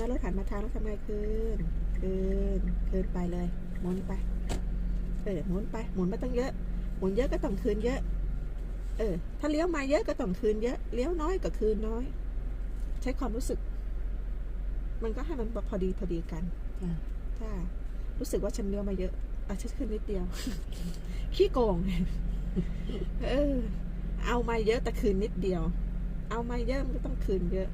แล้วรถหันมาทางแล้วทำไงคืนคืนคืนไปเลยหมุนไป เออหมุนไปหมุนไมาตั้งเยอะหมุนเยอะก็ต้องคืนเยอะ เออ ถ้าเลี้ยวมาเยอะก็ต้องคืนเยอะเลี้ยวน้อยก็คืนน้อย ใช้ความรู้สึก มันก็ให้มันพอดีพอดีกันถ้ารู้สึกว่าฉันเลี้ยวมาเยอะอะฉันขึ้นนิดเดียว ขี้โกง เออ เอามาเยอะแต่คืนนิดเดียว เอามาเยอะมันก็ต้องคืนเยอะ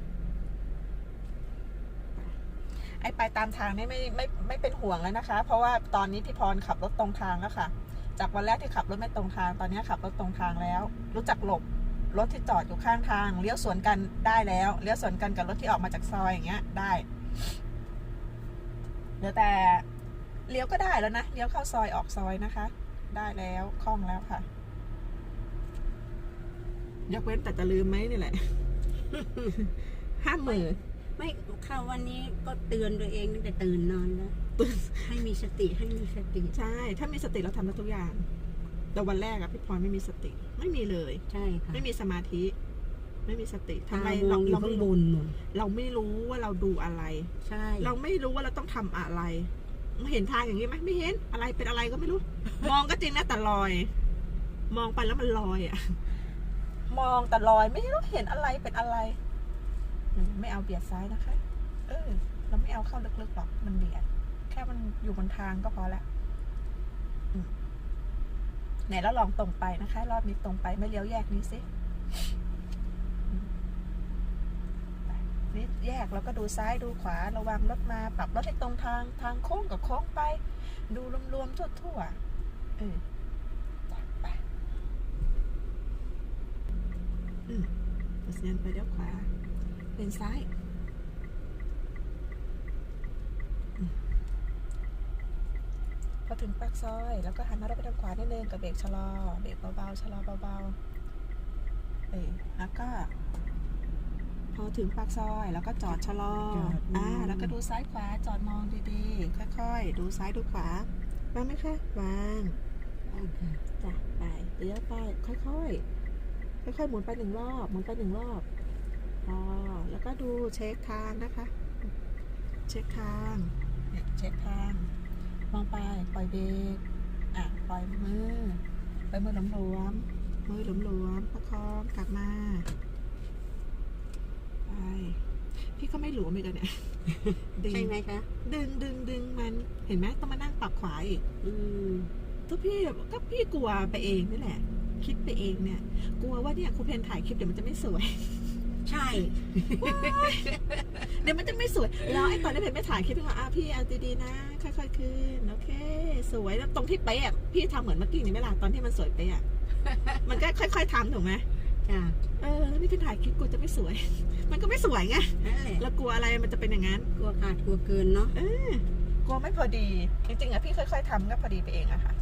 อ้ไปตามทางนี่ไม่ไม่ไม่เป็นห่วงแล้วนะคะ เพราะว่าตอนนี้พี่พรขับรถตรงทางแล้วค่ะ จากวันแรกที่ขับรถไม่ตรงทาง ตอนนี้ขับรถตรงทางแล้ว รู้จักหลบรถที่จอดอยู่ข้างทางเลี้ยวสวนกันได้แล้วเลี้ยวสวนกันกับรถที่ออกมาจากซอยอย่างเงี้ยได้เหลือแต่เลี้ยวก็ได้แล้วนะเลี้ยวเข้าซอยออกซอยนะคะ ได้แล้วคล่องแล้วค่ะ ยกเว้นแต่จะลืมไหมนี่แหละห้ามมือ ไม่เข้าวันนี้ก็เตือนตัวเองตั้งแต่ตื่นนอนแล้วให้มีสติให้มีสติใช่ ถ้ามีสติเราทำได้ทุกอย่าง แต่วันแรกอะพี่พรไม่มีสติ ไม่มีเลย ใช่ค่ะไม่มีสมาธิ ไม่มีสติทำไมตามเราองอยู่เราข้าไม่งบรู้นนู่นเราไม่รู้ว่าเราดูอะไร ใช่ เราไม่รู้ว่าเราต้องทำอะไรเห็นทางอย่างนี้ไหมไม่เห็นอะไรเป็นอะไรก็ไม่รู้ มองก็จริงนะแต่ลอย มองไปแล้วมันลอยอะมองแต่ลอยไม่รู้เห็นอะไรเป็นอะไรอืม ไม่เอาเบียดซ้ายนะคะ เออ เราไม่เอาเข้าลึกๆหรอก มันเบียด แค่มันอยู่บนทางก็พอละไหนแล้วลองตรงไปนะคะ รอบนี้ตรงไปไม่เลี้ยวแยกนี้สินี่แยกแล้วก็ดูซ้ายดูขวาระวังรถมาปรับรถให้ตรงทางทางโค้งกับโค้งไป ดูรวมๆทั่วๆเออไปอืมเสียนไปเลี้ยวขวา เป็นซ้าย พอถึงปากซอย แล้วก็หันหน้ารถไปทางขวานิดนึงกับเบรกชะลอ เบรกเบาๆชะลอเบาๆเอ้ยแล้วก็ พอถึงปากซอย แล้วก็จอดชะลอ อ่า แล้วก็ดูซ้ายขวา จอดมองดีๆ ค่อยๆ ดูซ้ายดูขวาวางไหมคะวางจ้ะไปเลี้ยวไปค่อยๆ ค่อยๆ หมุนไปหนึ่งรอบ หมุนไปหนึ่งรอบ พอแล้วก็ดูเช็คทางนะคะ เช็คทางเนี่ยเช็คทางมองไปปล่อยเบรกอะปล่อยมือไปมือหลวมๆมือหลวมๆประคองกลับมาไปพี่ก็ไม่หลวมอีกอะเนี่ยดึงใช่ไหมคะ ดึงดึงดึงมันเห็นไหมต้องมานั่งปรับขวาอีก อืมทุกพี่ก็พี่กลัวไปเองนี่แหละ คิดไปเองเนี่ย กลัวว่าเนี่ยครูเพนถ่ายคลิปเดี๋ยวมันจะไม่สวย ใช่เดี๋ยวมันจะไม่สวย แล้วไอ้ตอนที่เพนไม่ถ่ายคลิปพี่ก็อะพี่เอาดีๆนะ ค่อยๆขึ้นโอเค สวยแล้วตรงที่เป๊ะอะพี่ทำเหมือนเมื่อกี้นี่ไหมล่ะตอนที่มันสวยเป๊ะอะมันก็ค่อย ๆทำถูกไหมจ้ะเออแล้วนี่เพนถ่ายคลิปกลัวจะไม่สวย มันก็ไม่สวยไงนั่นแหละแล้วกลัวอะไรมันจะเป็นอย่างนั้น กลัวขาดกลัวเกินเนาะ กลัวไม่พอดี จริงๆอะพี่ค่อย ๆทำก็พอดีไปเองอะค่ะ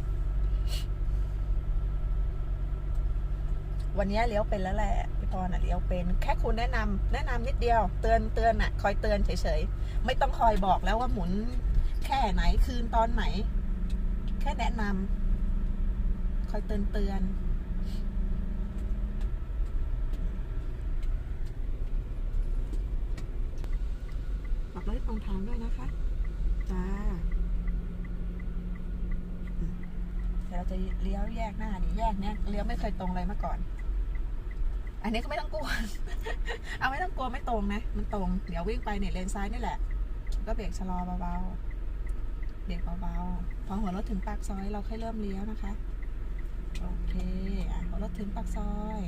วันนี้เลี้ยวเป็นแล้วแหละพี่พรอะเลี้ยวเป็น แค่คุณแนะนำแนะนำนิดเดียว เตือนเตือนอะ คอยเตือนเฉยๆ ไม่ต้องคอยบอกแล้วว่าหมุนแค่ไหนคืนตอนไหน แค่แนะนำคอยเตือนเตือนปรับรถให้ตรงทางด้วยนะคะ จ้าเดี๋ยวเราจะเลี้ยวแยกหน้านี่แยกเนี้ยเลี้ยวไม่เคยตรงเลยมาก่อน อันนี้ก็ไม่ต้องกลัว เอาไม่ต้องกลัวไม่ตรงนะ มันตรง เดี๋ยววิ่งไปเนี่ยเลนซ้ายนี่แหละ ก็เบรกชะลอเบาๆ เบรกเบาๆ พอหัวรถถึงปากซอยเราค่อยเริ่มเลี้ยวนะคะ โอเค อะพอรถถึงปากซอย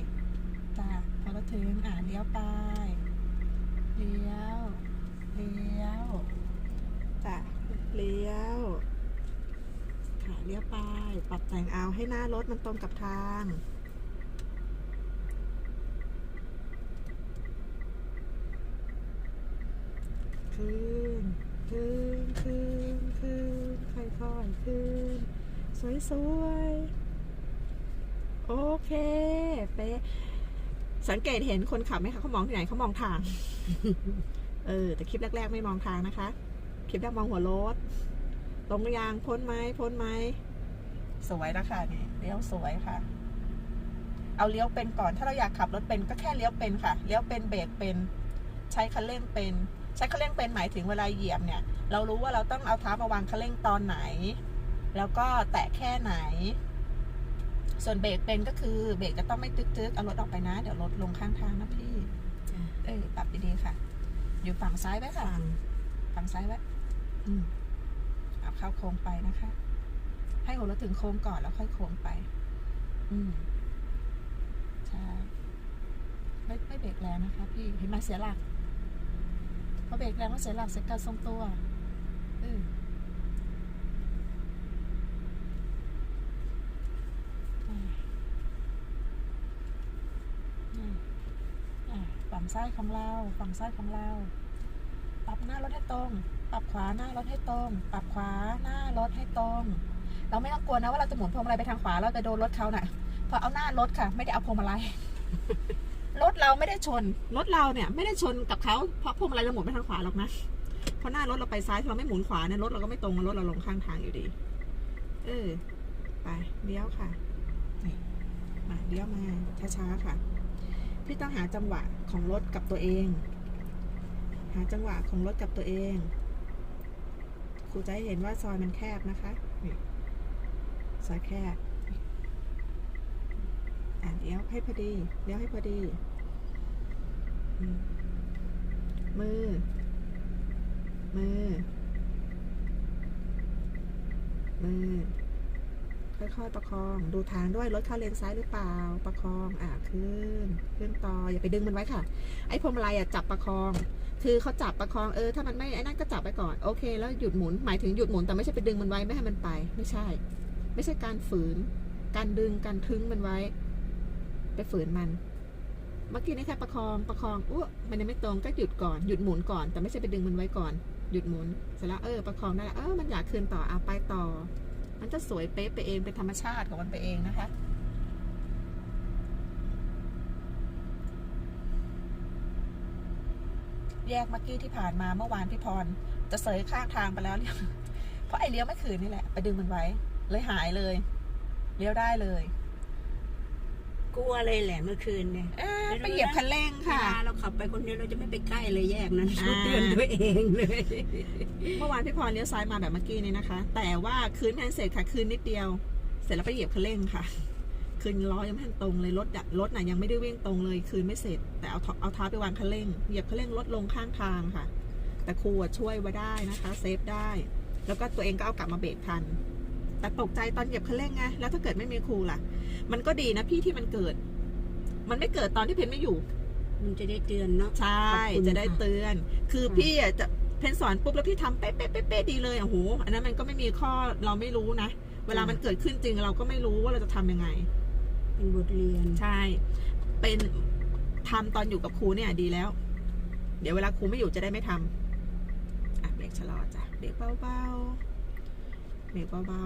จ้าพอรถถึงอะเลี้ยวไป เลี้ยว เลี้ยวจ้ะเลี้ยวค่ะเลี้ยวไป ปรับแต่งเอาให้หน้ารถมันตรงกับทาง คืนคืนคืนคืนค่อยๆคืนสวยๆ โอเคเป๊ะสังเกตเห็นคนขับไหมคะเขามองที่ไหนเขามองทาง เออ แต่คลิปแรก ๆ ไม่มองทางนะคะ คลิปแรกมองหัวรถตรงยางพ้นไหมพ้นไหมสวยแล้วค่ะนี่เลี้ยวสวยค่ะ เอาเลี้ยวเป็นก่อน ถ้าเราอยากขับรถเป็นก็แค่เลี้ยวเป็นค่ะ เลี้ยวเป็นเบรกเป็น ใช้คันเร่งเป็น ใช้คันเร่งเป็นหมายถึงเวลาเหยียบเนี่ย เรารู้ว่าเราต้องเอาเท้ามาวางคันเร่งตอนไหน แล้วก็แตะแค่ไหน ส่วนเบรกเป็นก็คือเบรกจะต้องไม่ตึกๆเอารถออกไปนะ เดี๋ยวรถลงข้างทางนะพี่จ้ะเอ้ยปรับดีๆค่ะ อยู่ฝั่งซ้ายไว้ค่ะฟังฝั่งซ้ายไว้อืมเอาเข้าโค้งไปนะคะ ให้หัวรถถึงโค้งก่อนแล้วค่อยโค้งไป อืมใช่ไม่ไม่เบรกแรงนะคะ พี่เห็นไหมาเสียหลัก พอเบรกแรงก็เสียหลักเสียการทรงตัวเอออ่าอ่าอ่าฝั่งซ้ายของเรา ฝั่งซ้ายของเรา ปรับหน้ารถให้ตรง ปรับขวาหน้ารถให้ตรง ปรับขวาหน้ารถให้ตรง เราไม่ต้องกลัวนะว่าเราจะหมุนพวงมาลัยไปทางขวาเราจะโดนรถเขาน่ะพราะเอาหน้ารถค่ะ ไม่ได้เอาพวงมาลัย รถเราไม่ได้ชน รถเราเนี่ยไม่ได้ชนกับเขาเพราะพวงมาลัยเราหมุนไปทางขวาหรอกนะเพราะหน้ารถเราไปซ้ายเราไม่หมุนขวาเนี่ยรถเราก็ไม่ตรงรถเราลงข้างทางอยู่ดี เออ ไปเลี้ยวค่ะนี่มาเลี้ยวมาช้าๆค่ะ พี่ต้องหาจังหวะของรถกับตัวเอง หาจังหวะของรถกับตัวเองครูจะให้เห็นว่าซอยมันแคบนะคะซอยแคบ อะเลี้ยวให้พอดีเลี้ยวให้พอดี มือ มือ มือ ค่อยๆประคอง ดูทางด้วย รถเข้าเลนซ้ายหรือเปล่า ประคอง อะขึ้น ขึ้นต่อ อย่าไปดึงมันไว้ค่ะ ไอ้พวงมาลัยอะจับประคอง คือเขาจับประคอง เออ ถ้ามันไม่ ไอ้นั่นก็จับไปก่อน โอเค แล้วหยุดหมุน หมายถึงหยุดหมุน แต่ไม่ใช่ไปดึงมันไว้ไม่ให้มันไป ไม่ใช่ ไม่ใช่การฝืน การดึง การทึงมันไว้ ไปฝืนมันเมื่อกี้นี่แค่ประคองประคองอุ๊มันยังไม่ตรงก็หยุดก่อนหยุดหมุนก่อน แต่ไม่ใช่ไปดึงมันไว้ก่อน หยุดหมุนเสร็จแล้วเออประคองได้แล้วเออมันอยากคืนต่ออะไปต่อ มันจะสวยเป๊ะไปเองเป็นธรรมชาติของมันไปเองนะคะแยกเมื่อกี้ที่ผ่านมาเมื่อวานพี่พร จะเสยข้างทางไปแล้วเนี่ยเพราะไอเลี้ยวไม่คืนนี่แหละ ไปดึงมันไว้ เลยหายเลย เลี้ยวได้เลย กลัวเลยแหละเมื่อคืนเนี่ยเอ๊ะไปเหยียบคันเร่งเวค่ะ ลาเราขับไปคนเดียวเราจะไม่ไปใกล้เลยแยกนั้นอ่า เตือนตัวเองเลย เมื่อวานพี่พรเลี้ยวซ้ายมาแบบเมื่อกี้นี่นะคะ แต่ว่าคืนแทนเสร็จค่ะ คืนนิดเดียว เสร็จแล้วไปเหยียบคันเร่งค่ะ คืนล้อยังไม่ทันตรงเลยรถอะรถน่ะยังไม่ได้วิ่งตรงเลย คืนไม่เสร็จ แต่เอาเท้าเอาเท้าไปวางคันเร่ง เหยียบคันเร่งรถลงข้างทางค่ะ แต่ครูอะช่วยไว้ได้นะคะ เซฟได้ แล้วก็ตัวเองก็เอากลับมาเบรกทัน แต่ตกใจตอนเหยียบคันเร่งไงแล้วถ้าเกิดไม่มีครูล่ะ มันก็ดีนะพี่ที่มันเกิด มันไม่เกิดตอนที่เพนไม่อยู่ มันจะได้เตือนเนาะใช่ขอบคุณจะได้ค่ะ เตือน คือค่ะ พี่อะจะเพนสอนปุ๊บแล้วพี่ทำเป๊ะเป๊ะเป๊ะเป๊ะดีเลยโอ้โหอันนั้นมันก็ไม่มีข้อเราไม่รู้นะ เวลามันเกิดขึ้นจริงเราก็ไม่รู้ว่าเราจะทำยังไง เป็นบทเรียน ใช่ เป็นทำตอนอยู่กับครูเนี่ยดีแล้ว เดี๋ยวเวลาครูไม่อยู่จะได้ไม่ทำอะเบรกชะลอจ้ะเบรกเบาๆ เบรกเบา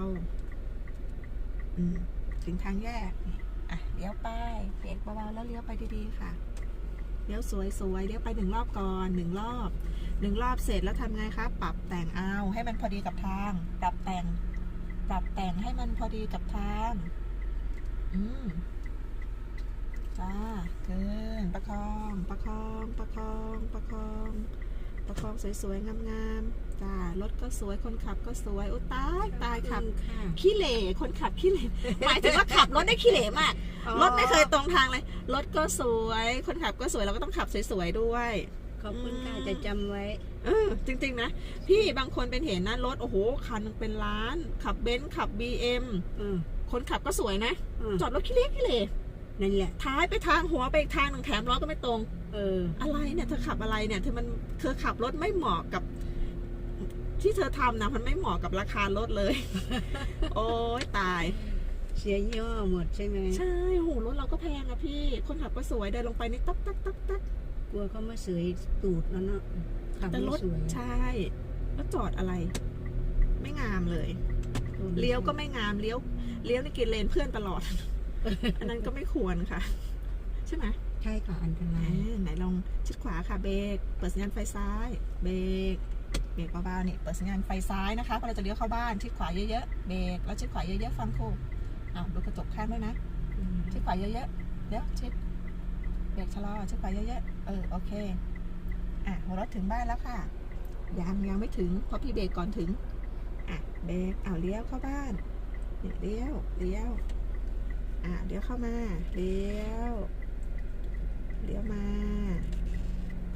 ๆอืมถึงทางแยกอะเลี้ยวไปเบรกเบาๆแล้วเลี้ยวไปดีๆค่ะเลี้ยวสวยๆเลี้ยวไปหนึ่งรอบก่อนหนึ่งรอบหนึ่งรอบเสร็จแล้วทำไงคะปรับแต่งเอาให้มันพอดีกับทาง ปรับแต่ง ปรับแต่งให้มันพอดีกับทาง อืมจ้าเกินประคอง ประคอง ประคอง ประคอง ประคองสวยๆ งามๆจ้ารถก็สวยคนขับก็สวยโอ้ตายตายขับค่ะ ขี้เหร่คนขับขี้เหร่หมายถึงว่าขับรถได้ขี้เหร่มากรถไม่เคยตรงทางเลยรถก็สวย คนขับก็สวยเราก็ต้องขับสวยๆด้วย ขอบคุณค่ะอืมจะจำไว้ เออจริงๆนะ พี่บางคนเป็นเห็นนะรถโอ้โหคันหนึ่งเป็นล้าน ขับเบนซ์ขับ BM เออคนขับก็สวยนะเออจอดรถขี้เล็กขี้เหร่นั่นแหละ ท้ายไปทางหัวไปอีกทางหนึ่งแถมล้อก็ไม่ตรง เออ อะไรเนี่ยเธอขับอะไรเนี่ยเธอมันเธอขับรถไม่เหมาะกับ ที่เธอทำนะมันไม่เหมาะกับราคารถเลย โอ้ยตาย เสียยี่ห้อหมดใช่ไหมใช่โหรถเราก็แพงอะพี่ คนขับก็สวยเดินลงไปนี่ตักตักตักตักกลัวเขามาเสยตูดแล้วเนาะขับแต่ไม่รถสวยใช่แล้วจอดอะไร ไม่งามเลย เลี้ยวก็ไม่งามเลี้ยวเลี้ยวนี่กินเลนเพื่อนตลอด อันนั้นก็ไม่ควรค่ะ ใช่ไหม ใช่ค่ะอันตไหนรายไหนลองชิดขวาค่ะเบรกเปิดสัญญาณไฟซ้ายเบรกเบรกเบาๆนี่เปิดสัญญาณไฟซ้ายนะคะพอเราจะเลี้ยวเข้าบ้านชิดขวาเยอะๆเบรกแล้วชิดขวาเยอะๆฟังครูอ้าวดูกระจกข้างด้วยนะ อืมชิดขวาเยอะๆเดี๋ยวชิดเบรกชะลอชิดขวาเยอะๆ เออ โอเค อะรถถึงบ้านแล้วค่ะ ยังยังไม่ถึง เพราะพี่เบรกก่อนถึง อะ เบรกเอาเลี้ยวเข้าบ้านเนี่ยเลี้ยว เลี้ยว อะเลี้ยวเข้ามา เลี้ยว เลี้ยวมา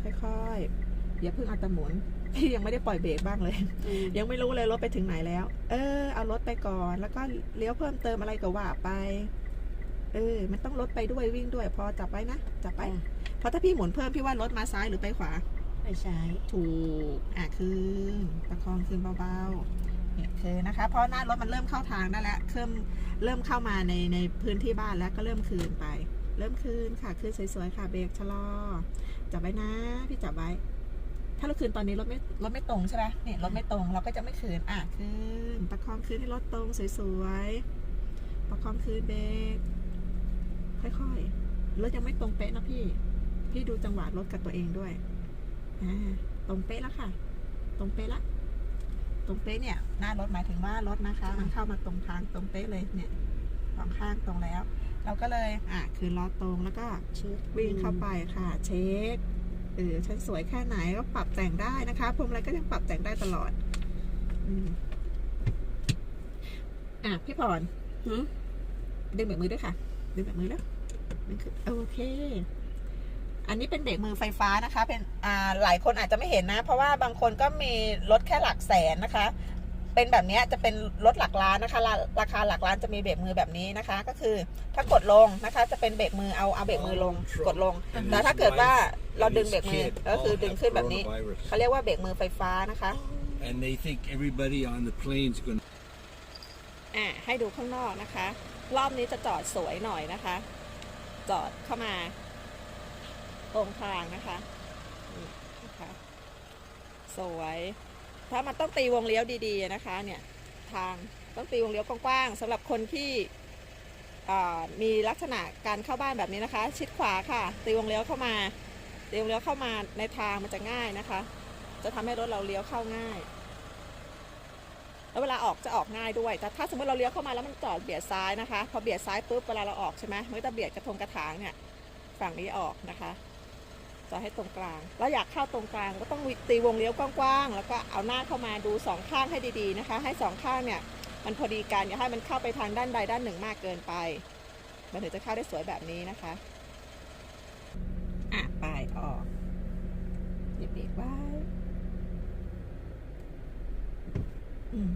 ค่อยๆ อย่าเพิ่งเอาแตะหมุน พี่ยังไม่ได้ปล่อยเบรกบ้างเลยอืมยังไม่รู้เลยรถไปถึงไหนแล้ว เออ เอารถไปก่อน แล้วก็เลี้ยวเพิ่มเติมอะไรก็ว่าไป เออ มันต้องรถไปด้วยวิ่งด้วย พอจับไว้นะ จับไว้อะเพราะถ้าพี่หมุนเพิ่มพี่ว่ารถมาซ้ายหรือไปขวา ไปใช้ถูก อะคืนประคองคืนเบาๆเนี่ยคืนนะคะ เพราะหน้ารถมันเริ่มเข้าทางได้แล้วเริ่มเริ่มเข้ามาในในพื้นที่บ้านแล้วก็เริ่มคืนไป เริ่มคืนค่ะคืนสวยๆค่ะเบรกชะลอ จับไว้นะ พี่จับไว้ ถ้าเราคืนตอนนี้รถไม่รถไม่ตรงใช่ไหมเนี่ยรถไม่ตรงเราก็จะไม่คืนอะคืนประคองคืนให้รถตรงสวยๆประคองคืนเบรกค่อยๆรถยังไม่ตรงเป๊ะนะพี่ พี่ดูจังหวะรถกับตัวเองด้วยอ่าตรงเป๊ะแล้วค่ะ ตรงเป๊ะละตรงเป๊ะเนี่ยหน้ารถหมายถึงว่ารถนะคะ มันเข้ามาตรงทางตรงเป๊ะเลยเนี่ยสองข้างตรงแล้ว เราก็เลยอะคือล้อตรงแล้วก็เช็ควิ่งเข้าไปค่ะ เช็คเออฉันสวยแค่ไหนก็ปรับแต่งได้นะคะพวงมาลัยก็ยังปรับแต่งได้ตลอดอะพี่พรหืมดึงเบรกมือด้วยค่ะ ดึงเบรกมือแล้วดึงขึ้นโอเค อันนี้เป็นเบรกมือไฟฟ้านะคะ เป็นอ่าหลายคนอาจจะไม่เห็นนะ เพราะว่าบางคนก็มีรถแค่หลักแสนนะคะ เป็นแบบเนี้ยจะเป็นรถหลักล้านนะคะราราคาหลักล้านจะมีเบรกมือแบบนี้นะคะ ก็คือถ้ากดลงนะคะ จะเป็นเบรกมือเอาเอาเบรกมือลงกดลง แต่ถ้าเกิดว่าเราดึงเบรกมือก็คือดึงขึ้นแบบนี้เขาเรียกว่าเบรกมือไฟฟ้านะคะ And they think everybody on the plane's going to อะให้ดูข้างนอกนะคะ รอบนี้จะจอดสวยหน่อยนะคะ จอดเข้ามา ตรงทางนะคะนี่นะคะ สวย ถ้ามันต้องตีวงเลี้ยวดีๆนะคะ เนี่ยทางต้องตีวงเลี้ยวกว้างๆสำหรับคนที่มีลักษณะการเข้าบ้านแบบนี้นะคะ ชิดขวาค่ะ ตีวงเลี้ยวเข้ามา ตีวงเลี้ยวเข้ามาในทางมันจะง่ายนะคะ จะทำให้รถเราเลี้ยวเข้าง่าย แล้วเวลาออกจะออกง่ายด้วย แต่ถ้าสมมติเราเลี้ยวเข้ามาแล้วมันจอดเบียดซ้ายนะคะ พอเบียดซ้ายปุ๊บเวลาเราออกใช่ไหมมันก็จะเบียดกระทงกระถางเนี่ยฝั่งนี้ออกนะคะ จะให้ตรงกลาง แล้วอยากเข้าตรงกลางก็ต้องตีวงเลี้ยวกว้างๆ แล้วก็เอาหน้าเข้ามาดูสองข้างให้ดีๆนะคะ ให้สองข้างเนี่ยมันพอดีกันอย่าให้มันเข้าไปทางด้านใดด้านหนึ่งมากเกินไป มันถึงจะเข้าได้สวยแบบนี้นะคะอะไปออกเหยียบเบรกไว้อืม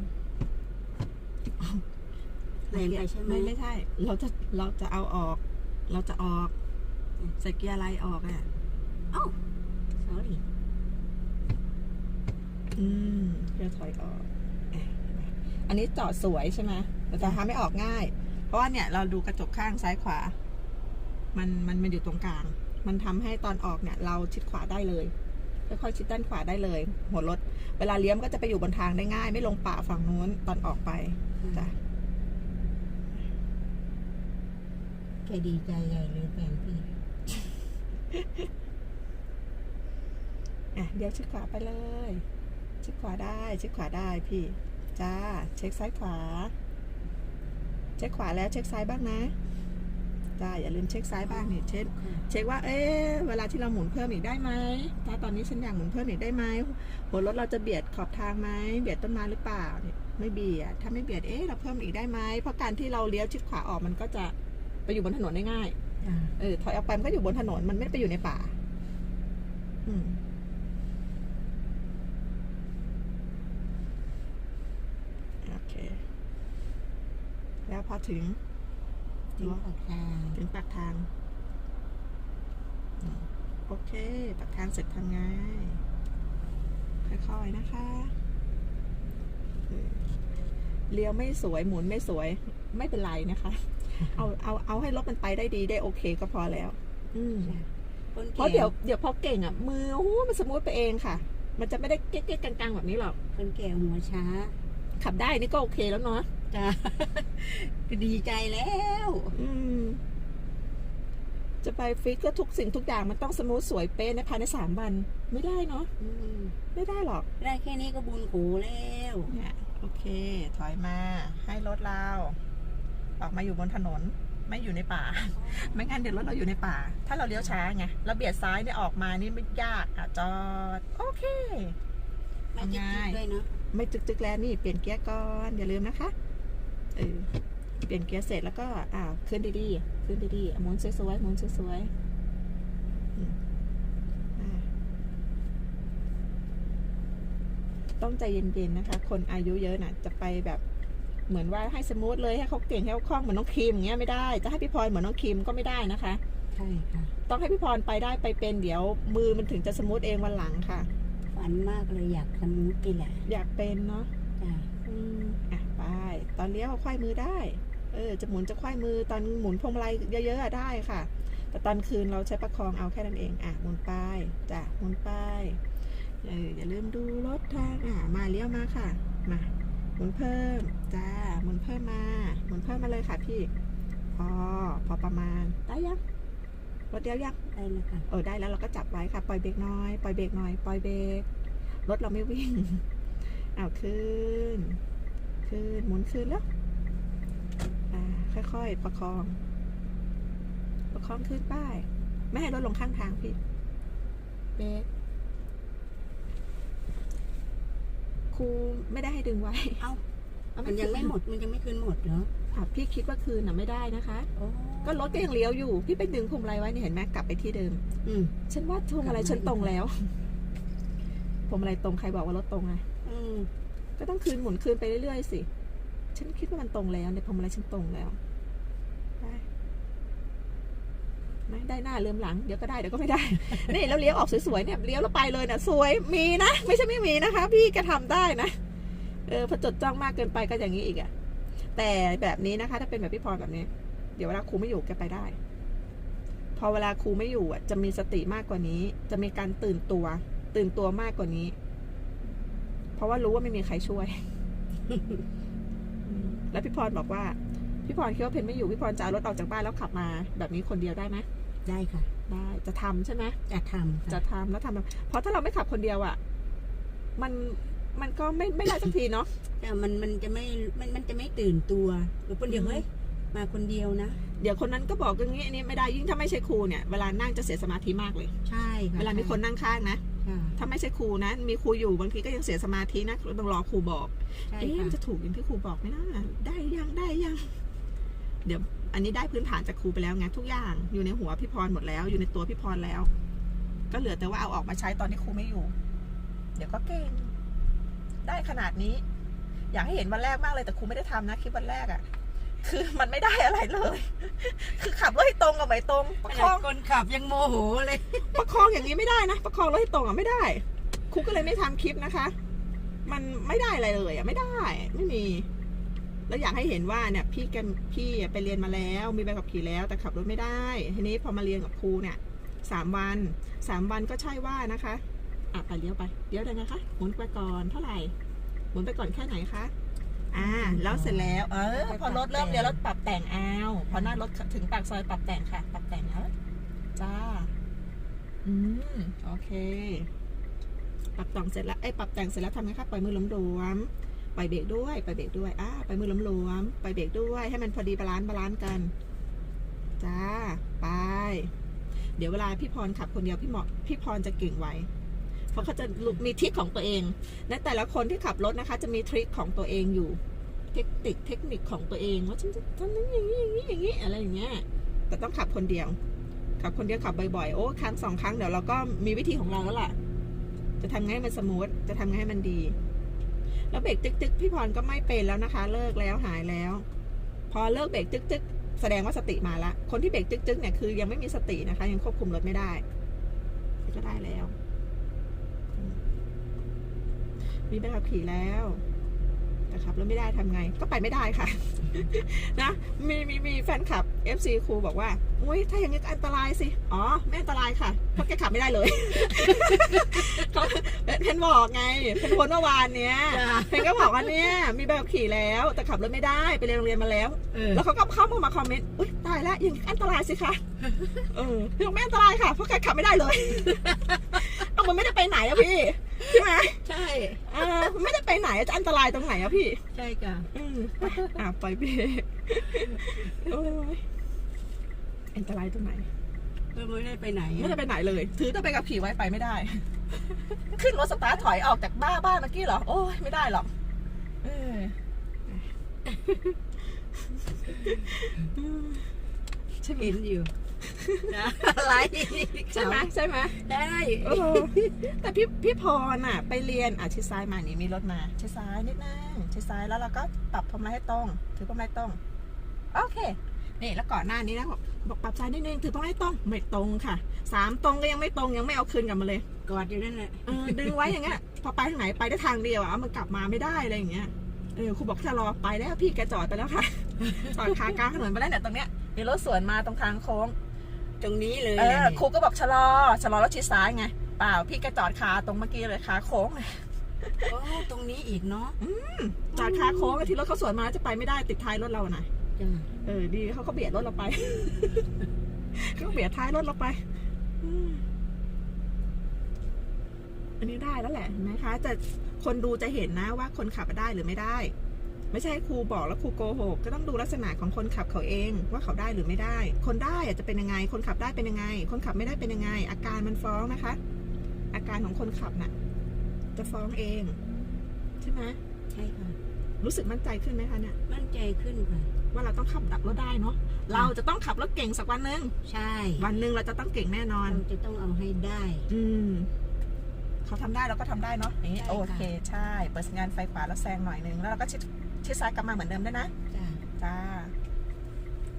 แรงไปใช่ไหมไม่ไม่ใช่ เราจะเราจะเอาออก เราจะออกใส่เกียร์อะไรออกอะเอ้า sorry อืมเกียร์ถอยออกอะอันนี้จอดสวยใช่ไหมแต่จะทำให้ออกง่าย เพราะว่าเนี่ยเราดูกระจกข้างซ้ายขวา มันมันมันอยู่ตรงกลาง มันทำให้ตอนออกเนี่ย เราชิดขวาได้เลยค่อยๆชิดด้านขวาได้เลย หัวรถ เวลาเลี้ยมก็จะไปอยู่บนทางได้ง่าย ไม่ลงป่าฝั่งนู้นตอนออกไปจ้ะแกดีใจใหญ่เลยแฟนพี่ อะเดี๋ยวชิดขวาไปเลย ชิดขวาได้ชิดขวาได้พี่จ้าเช็คซ้ายขวา เช็คขวาแล้วเช็คซ้ายบ้างนะจ้าอย่าลืมเช็คซ้ายบ้างนี่เช็คเช็คว่าเอ๊ะเวลาที่เราหมุนเพิ่มอีกได้ไหมถ้าตอนนี้ฉันอยากหมุนเพิ่มอีกได้ไหมหัวรถเราจะเบียดขอบทางไหมเบียดต้นไม้หรือเปล่าเนี่ยไม่เบียดถ้าไม่เบียดเอ๊ะเราเพิ่มอีกได้ไหมเพราะการที่เราเลี้ยวชิดขวาออกมันก็จะไปอยู่บนถนนได้ง่ายจ้ะเออถอยออกไปมันก็อยู่บนถนนมันไม่ได้ไปอยู่ในป่า อืม โอเค แล้วพอถึงถึงปากทางถึงปากทางอืมโอเค ปากทางเสร็จทำไงค่อยๆนะคะเออเลี้ยวไม่สวยหมุนไม่สวย ไม่เป็นไรนะคะ เอาเอาเอาให้รถมันไปได้ดีได้โอเคก็พอแล้ว อืมคนเพแก่ราะเดี๋ยวเดี๋ยวพอเก่งอะ มือโอ้โหมันสมูทไปเองค่ะ มันจะไม่ได้เก๊กๆกลางๆแบบนี้หรอกคนแก่หัวช้า ขับได้นี่ก็โอเคแล้วเนาะจ้ะก็ดีใจแล้ว อืม จะไปฟิตก็ทุกสิ่งทุกอย่างมันต้องสมูทสวยเป๊ะในภายในสามวัน ไม่ได้เนาะอืมไม่ได้หรอก ได้แค่นี้ก็บุญโขแล้วเนี่ยโอเค ถอยมา ให้รถเรา ออกมาอยู่บนถนน ไม่อยู่ในป่า ไม่งั้นเดี๋ยวรถเราอยู่ในป่า ถ้าเราเลี้ยวช้าไงเราเบียดซ้ายเนี่ยออกมานี่ไม่ยากอะจอด โอเคไม่จิ๊กจิ๊กด้วยเนาะ ไม่จึกจึกแล้วนี่เปลี่ยนเกียร์ก่อนอย่าลืมนะคะเออเปลี่ยนเกียร์เสร็จแล้วก็อ่าขึ้นดีๆขึ้นดีๆหมุนสวยๆหมุนสวยๆอืมอ่าต้องใจเย็นๆนะคะ คนอายุเยอะน่ะ จะไปแบบเหมือนว่าให้สมูทเลยให้เขาเก่งให้เขาคล่องเหมือนน้องครีมอย่างเงี้ยไม่ได้ จะให้พี่พรเหมือนน้องครีมก็ไม่ได้นะคะ ใช่ค่ะ ต้องให้พี่พรไปได้ไปเป็นเดี๋ยวมือมันถึงจะสมูทเองวันหลังค่ะ ฝันมากเลยอยากทำมุกกีแหละอยากเป็นเนาะจ้ะอืมอะไปตอนเลี้ยวควายมือได้ เออจะหมุนจะควายมือตอนหมุนพวงมาลัยเยอะๆอะได้ค่ะ แต่ตอนคืนเราใช้ประคองเอาแค่นั้นเองอะหมุนไปจ้ะหมุนไปเอออย่าลืมดูรถทางอะมาเลี้ยวมาค่ะมาหมุนเพิ่มจ้าหมุนเพิ่มมาหมุนเพิ่มมาเลยค่ะพี่พอพอประมาณได้ยัง รถเดียวยังได้แล้วค่ะเออได้แล้วเราก็จับไว้ค่ะ ปล่อยเบรกหน้อย ปล่อยเบรกหน่อย ปล่อยเบรก รถเราไม่วิ่ง เอาขึ้น ขึ้น หมุนขึ้นแล้วอ่าค่อยๆ ประคอง ประคองขึ้นไป้าย ไม่ให้รถลงข้างทางพี่ เบรกครูไม่ได้ให้ดึงไว้ เอ้าเอามันยังไม่หมด มันยังไม่คืนหมดเหรออะพี่คิดว่าคืนน่ะไม่ได้นะคะ โอ้ ก็รถก็ยังเลี้ยวอยู่ พี่ไปดึงพวงมาลัยไว้เนี่ยเห็นไหมกลับไปที่เดิม อืมฉันว่าพวงมาลัยฉันตรงแล้วพวงมาลัยตรงใครบอกว่ารถตรงไงอืมก็ต้องคืนหมุนคืนไปเรื่อยๆสิ ฉันคิดว่ามันตรงแล้วในพวงมาลัยฉันตรงแล้วได้ไม่ได้หน้าเลื่อมหลังเดี๋ยวก็ได้เดี๋ยวก็ไม่ได้ นี่แล้วเลี้ยวออกสวยๆเนี่ยเลี้ยวแล้วไปเลยนะสวยมีนะไม่ใช่ไม่มีนะคะ พี่แกทำได้นะเออพอจดจ้องมากเกินไปก็อย่างนี้อีกอะแต่แบบนี้นะคะ ถ้าเป็นแบบพี่พรแบบนี้เดี๋ยวเวลาครูไม่อยู่แกไปได้ พอเวลาครูไม่อยู่อะ จะมีสติมากกว่านี้ จะมีการตื่นตัว ตื่นตัวมากกว่านี้ เพราะว่ารู้ว่าไม่มีใครช่วยอืมแล้วพี่พรบอกว่า พี่พรคิดว่าเพนไม่อยู่พี่พรจะเอารถออกจากบ้านแล้วขับมา แบบนี้คนเดียวได้ไหมได้ค่ะ ได้จะทำใช่ไหมจะทำจะค่ะทำแล้วทำเพราะถ้าเราไม่ขับคนเดียวอะ มันมันก็ไม่ไม่ได้สักทีเนาะแต่มันมันจะไม่มันมันจะไม่ตื่นตัวหรือคนเดียวอืมเฮ้ย มาคนเดียวนะ เดี๋ยวคนนั้นก็บอกอย่างนี้อันนี้ไม่ได้ยิ่งถ้าไม่ใช่ครูเนี่ยเวลานั่งจะเสียสมาธิมากเลย ใช่ค่ะเวลามีคนนั่งข้างนะค่ะถ้าไม่ใช่ครูนะมีครูอยู่บางทีก็ยังเสียสมาธินะต้องรอครูบอกใช่เอ๊ะค่ะมันจะถูกอย่างที่ครูบอกไหมนะได้ยังได้ยัง เดี๋ยวอันนี้ได้พื้นฐานจากครูไปแล้วไงทุกอย่างอยู่ในหัวพี่พรหมดแล้ว อยู่ในตัวพี่พรแล้ว ก็เหลือแต่ว่าเอาออกมาใช้ตอนที่ครูไม่อยู่ เดี๋ยวก็เก่งได้ขนาดนี้ อยากให้เห็นวันแรกมากเลยแต่ครูไม่ได้ทำนะคลิปวันแรกอะ่ะ คือมันไม่ได้อะไรเลย คือขับรถให้ตรงกับไม่ตรง ประขคนาอดงคนขับยังโมโหเลย ประคองอย่างนี้ไม่ได้นะ ประคองรถให้ตรงอะไม่ได้ครูก็เลยไม่ทำคลิปนะคะ มันไม่ได้อะไรเลยอะไม่ได้ ไม่มี แล้วอยากให้เห็นว่าเนี่ย พี่แกพี่ไปเรียนมาแล้ว มีใบขับขี่แล้ว แต่ขับรถไม่ได้ ทีนี้พอมาเรียนกับครูเนี่ยสามวันสามวันก็ใช่ว่านะคะอะไปเลี้ยวไปเลี้ยวได้นะคะหมุนไปก่อนเท่าไหร่หมุนไปก่อนแค่ไหนคะ อ่าแล้วเสร็จแล้วเออพอรถเริ่มเลี้ยวแล้วปรับแต่งเอาพอหน้ารถถึงปากซอยปรับแต่งค่ะ ปรับแต่งเอาจ้าอืมโอเค ปรับแต่งเสร็จแล้วเอ้ยปรับแต่งเสร็จแล้วทำไงคะปล่อยมือหลวมๆปล่อยเบรกด้วยปล่อยเบรกด้วยอ่าปล่อยมือหลวมๆปล่อยเบรกด้วยให้มันพอดีบาลานซ์บาลานซ์กันจ้าไปเดี๋ยวเวลาพี่พรขับคนเดียวพี่เหมาะพี่พรจะเก่งไว เพราะเขาจะมีทริคของตัวเองและแต่ละคนที่ขับรถนะคะ จะมีทริคของตัวเองอยู่ เทคนิคเทคนิคของตัวเองว่าฉันจะทำอย่างนี้อย่างนี้อย่างนี้อะไรอย่างเงี้ยแต่ต้องขับคนเดียว ขับคนเดียวขับบ่อยๆโอ้ครั้งสองครั้งเดี๋ยวเราก็มีวิธีของเราแล้วล่ะ จะทำไงให้มันสมูทจะทำไงให้มันดี แล้วเบรกตึกๆพี่พรก็ไม่เป็นแล้วนะคะ เลิกแล้วหายแล้ว พอเลิกเบรกตึกๆแสดงว่าสติมาละ คนที่เบรกตึกๆเนี่ยคือยังไม่มีสตินะคะ ยังควบคุมรถไม่ได้ ก็ได้แล้ว มีใบขับขี่แล้วแต่ขับรถไม่ได้ทำไง ก็ไปไม่ได้ค่ะ นะมีมีมีแฟนคลับ FC ครูบอกว่าอุ้ยถ้าอย่างนี้ก็อันตรายสิ อ๋อ ไม่อันตรายค่ะ เพราะแกขับไม่ได้เลยเขาเพนบอกไงเพนโพสต์เมื่อวานเนี้ยจ้ะเพนก็บอกว่าเนี่ย มีใบขับขี่แล้ว แต่ขับรถไม่ได้ไปเรียนโรงเรียนมาแล้วเออแล้วเขาก็เข้ามามาคอมเมนต์อุ้ยตายแล้วอย่างนี้ก็อันตรายสิคะเออยังไม่อันตรายค่ะ เพราะแกขับไม่ได้เลยเอามันไม่ได้ไปไหนอะพี่ ใช่ไหมใช่เออมันไม่ได้ไปไหนอะจะอันตรายตรงไหนอะพี่ ใช่ค่ะอืมอะปล่อยเบรกโอ้ยอันตรายตรงไหนก็ไม่ได้ไปไหนไม่ได้ไปไหนเลย ถือต้องไปกับขี่ไว้ไปไม่ได้ ขึ้นรถสตาร์ทถอยออกจากบ้าบ้านเมื่อกี้เหรอ โอ้ยไม่ได้หรอกเออใช่ไหม เห็นอยู่นะ อะไรใช่ไหมใช่ไหมได้เออแต่พี่พี่พรน่ะ ไปเรียนอะชิดซ้ายมานี่มีรถมาชิดซ้ายนิดนึงชิดซ้ายแล้วเราก็ปรับพวงมาลัยให้ตรงถือพวงมาลัยตรงโอเคนี่แล้วก่อนหน้านี้นะบอกบอกปรับซ้ายนิดนึงถือพวงมาลัยตรงไม่ตรงค่ะสามตรงก็ยังไม่ตรงยังไม่เอาคืนกลับมาเลยกอดอยู่นั่นแหละเออดึงไว้อย่างเงี้ยพอไปทางไหนไปได้ทางเดียวอะเอามันกลับมาไม่ได้อะไรอย่างเงี้ยเออครูบอกชะลอไปแล้วพี่แกจอดไปแล้วค่ะจอดคากลางถนนไปแล้วเนี่ยตรงเนี้ยมีรถสวนมาตรงทางโค้ง ตรงนี้เลยเออครูก็บอกชะลอชะลอแล้วชิดซ้ายไง เปล่าพี่แกจอดคาตรงเมื่อกี้เลยคาโค้งเลยโอ้ตรงนี้อีกเนาะจอดคาโค้งแล้วที่รถเขาสวนมาจะไปไม่ได้ติดท้ายรถเราน่ะจ้ะเออดีเขาก็เบียดรถเราไปเขาก็เบียดท้ายรถเราไปอืมอันนี้ได้แล้วแหละเห็นไหมคะแต่คนดูจะเห็นนะว่าคนขับได้หรือไม่ได้ ไม่ใช่ครูบอกแล้วครูโกหกก็ต้องดูลักษณะของคนขับเขาเองว่าเขาได้หรือไม่ได้ คนได้อะจะเป็นยังไง คนขับได้เป็นยังไง คนขับไม่ได้เป็นยังไง อาการมันฟ้องนะคะ อาการของคนขับน่ะ จะฟ้องเอง ใช่ไหมใช่ค่ะ รู้สึกมั่นใจขึ้นไหมคะเนี่ยมั่นใจขึ้นค่ะ ว่าเราต้องขับดับรถได้เนาะเราจะต้องขับรถเก่งสักวันหนึ่งใช่วันหนึ่งเราจะต้องเก่งแน่นอนเราจะต้องเอาให้ได้ อืมเขาทำได้เราก็ทำได้เนาะอย่างนี้ใช่โอค่ะเค ใช่ เปิดสัญญาณไฟขวาแล้วแซงหน่อยหนึงแล้วเราก็ชิด ชิดซ้ายกลับมาเหมือนเดิมด้วยนะจ้ะจ้า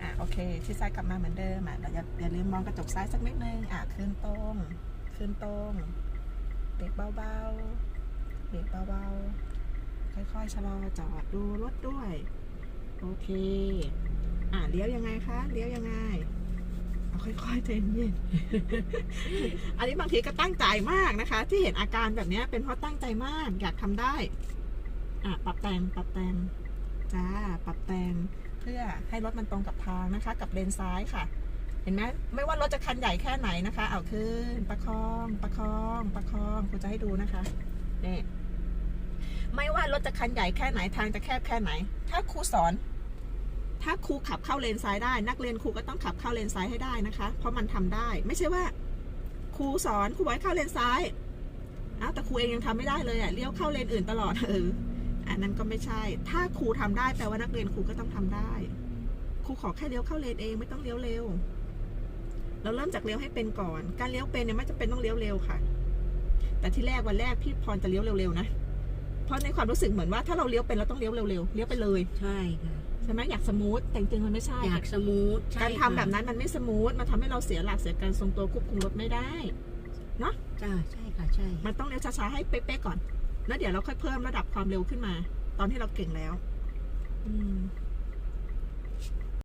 อะโอเค ชิดซ้ายกลับมาเหมือนเดิมอะเราอย่าอย่าลืมมองกระจกซ้ายสักนิดนึงอะขึ้นตรงขึ้นตรงเบรกเบาๆเบรกเบาๆค่อยๆชะลอจอดดูรถด้วย โอเค อะเลี้ยวยังไงคะเลี้ยวยังไงเอาค่อยๆใจเย็นอันนี้บางทีก็ตั้งใจมากนะคะ ที่เห็นอาการแบบเนี้ยเป็นเพราะตั้งใจมากอยากทำได้ อะปรับแต่งปรับแต่ง จ้า ปรับแต่งเพื่อให้รถมันตรงกับทางนะคะ กับเลนซ้ายค่ะ เห็นไหมไม่ว่ารถจะคันใหญ่แค่ไหนนะคะ เอาขึ้น ประคอง ประคอง ประคองครูจะให้ดูนะคะนี่ไม่ว่ารถจะคันใหญ่แค่ไหนทางจะแคบแค่ไหน ถ้าครูสอน ถ้าครูขับเข้าเลนซ้ายได้ นักเรียนครูก็ต้องขับเข้าเลนซ้ายให้ได้นะคะ เพราะมันทำได้ ไม่ใช่ว่าครูสอนครูไว้เข้าเลนซ้ายอ้าวแต่ครูเองยังทำไม่ได้เลยอะเลี้ยวเข้าเลนอื่นตลอดเออ อันนั้นก็ไม่ใช่ ถ้าครูทำได้แปลว่านักเรียนครูก็ต้องทำได้ ครูขอแค่เลี้ยวเข้าเลนเองไม่ต้องเลี้ยวเร็ว เราเริ่มจากเลี้ยวให้เป็นก่อน การเลี้ยวเป็นเนี่ยไม่จำเป็นต้องเลี้ยวเร็วค่ะ แต่ที่แรกวันแรกพี่พรจะเลี้ยวเร็วๆนะ เพราะในความรู้สึกเหมือนว่าถ้าเราเลี้ยวเป็นเราต้องเลี้ยวเร็วๆ เลี้ยวไปเลย ใช่ค่ะใช่ไหมอยากสมูทแต่จริงๆมันไม่ใช่ อยากสมูทใช่การทำค่ะแบบนั้นมันไม่สมูทมันทำให้เราเสียหลักเสียการทรงตัวควบคุมรถไม่ได้จ้าใช่ค่ะใช่ มันต้องเลี้ยวช้าๆให้เป๊ะๆก่อน แล้วเดี๋ยวเราค่อยเพิ่มระดับความเร็วขึ้นมา ตอนที่เราเก่งแล้ว อืม